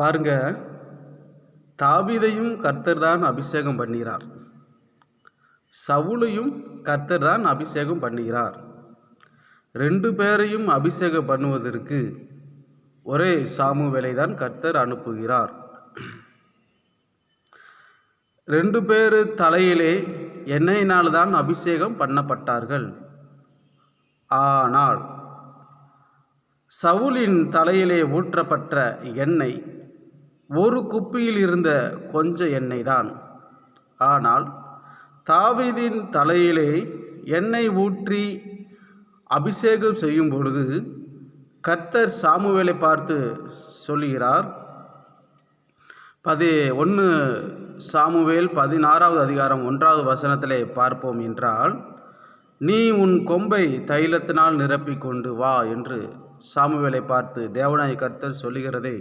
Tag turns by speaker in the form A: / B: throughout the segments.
A: பாருங்க. தாவிதையும் கர்த்தர் தான் அபிஷேகம் பண்ணுகிறார். சவுலையும் கர்த்தர் தான் அபிஷேகம் பண்ணுகிறார். ரெண்டு பேரையும் அபிஷேகம் பண்ணுவதற்கு ஒரே சாமுவேலை தான் கர்த்தர் அனுப்புகிறார். ரெண்டு பேர் தலையிலே எண்ணெயினால் தான் அபிஷேகம் பண்ணப்பட்டார்கள். ஆனால் சவுலின் தலையிலே ஊற்றப்பட்ட எண்ணெய் ஒரு குப்பியில் இருந்த கொஞ்ச எண்ணெய் தான் ஆனால் தாவீதின் தலையிலே எண்ணெய் ஊற்றி அபிஷேகம் செய்யும் பொழுது கர்த்தர் சாமுவேலை பார்த்து சொல்லுகிறார் பதி ஒன்று சாமுவேல் பதினாறாவது அதிகாரம் ஒன்றாவது வசனத்திலே பார்ப்போம் என்றால் நீ உன் கொம்பை தைலத்தினால் நிரப்பிக் கொண்டு வா என்று சாமுவேலை பார்த்து தேவநாய கர்த்தர் சொல்லுகிறதை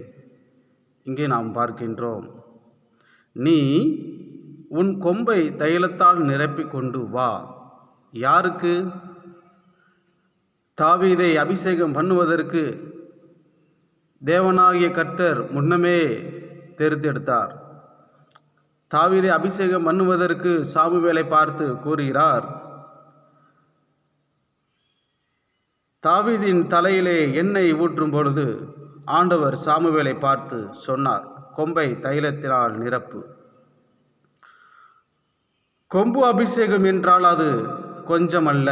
A: இங்கே நாம் பார்க்கின்றோம். நீ உன் கொம்பை தைலத்தால் நிரப்பிக்கொண்டு வா. யாருக்கு? தாவீதை அபிஷேகம் பண்ணுவதற்கு தேவனாகிய கர்த்தர் முன்னமே தேர்ந்தெடுத்தார். தாவீதை அபிஷேகம் பண்ணுவதற்கு சாமுவேலை பார்த்து கூறுகிறார் தாவீதின் தலையிலே எண்ணெய் ஊற்றும் பொழுது ஆண்டவர் சாமுவேலை பார்த்து சொன்னார் கொம்பை தைலத்தினால் நிரப்பு. கொம்பு அபிஷேகம் என்றால் அது கொஞ்சமல்ல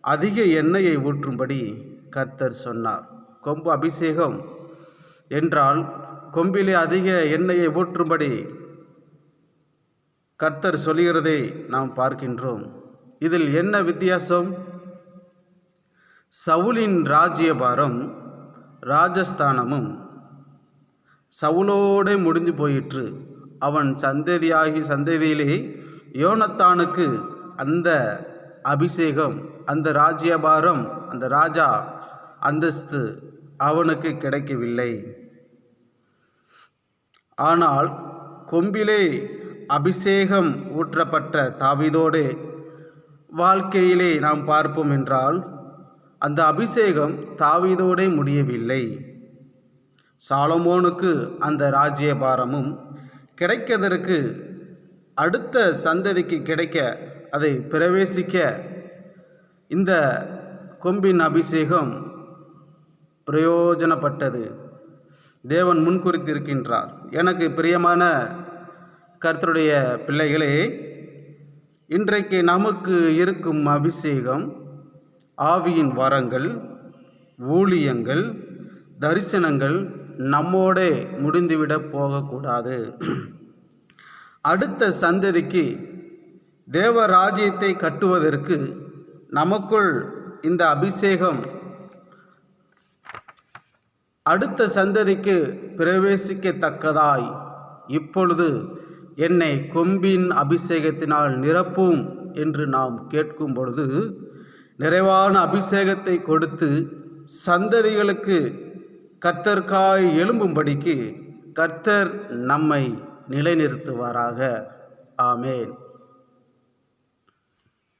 A: அதிக எண்ணெயை ஊற்றும்படி கர்த்தர் சொன்னார். கொம்பு அபிஷேகம் என்றால் கொம்பிலே அதிக எண்ணெயை ஊற்றும்படி கர்த்தர் சொல்கிறதை நாம் பார்க்கின்றோம். இதில் என்ன வித்தியாசம்? சவுலின் ராஜ்யபாரம் ராஜஸ்தானமும். சவுலோடே முடிஞ்சு போயிற்று. அவன் சந்ததியாகி சந்ததியிலே யோனத்தானுக்கு அந்த அபிஷேகம் அந்த ராஜ்யபாரம் அந்த ராஜா அந்தஸ்து அவனுக்கு கிடைக்கவில்லை. ஆனால் கொம்பிலே அபிஷேகம் ஊற்றப்பட்ட தாவிதோடு வாழ்க்கையிலே நாம் பார்ப்போம் என்றால் அந்த அபிஷேகம் தாவீதோடே முடியவில்லை. சாலமோனுக்கு அந்த ராஜ்யபாரமும் கிடைக்கதற்கு அடுத்த சந்ததிக்கு கிடைக்க அதை பிரவேசிக்க இந்த கொம்பின் அபிஷேகம் பிரயோஜனப்பட்டது. தேவன் முன்குறித்திருக்கின்றார். எனக்கு பிரியமான கர்த்தருடைய பிள்ளைகளே இன்றைக்கு நமக்கு இருக்கும் அபிஷேகம் ஆவியின் வரங்கள் ஊழியங்கள் தரிசனங்கள் நம்மோடே முடிந்துவிட போகக்கூடாது. அடுத்த சந்ததிக்கு தேவ ராஜ்யத்தை கட்டுவதற்கு நமக்குள் இந்த அபிஷேகம். அடுத்த சந்ததிக்கு பிரவேசிக்கத்தக்கதாய். இப்பொழுது என்னை கொம்பின் அபிஷேகத்தினால் நிரப்பும் என்று நாம் கேட்கும் பொழுது நிறைவான அபிஷேகத்தை கொடுத்து சந்ததிகளுக்கு கர்த்தர்காய் எழும்பும்படிக்கு கர்த்தர் நம்மை நிலைநிறுத்துவாராக. ஆமேன்.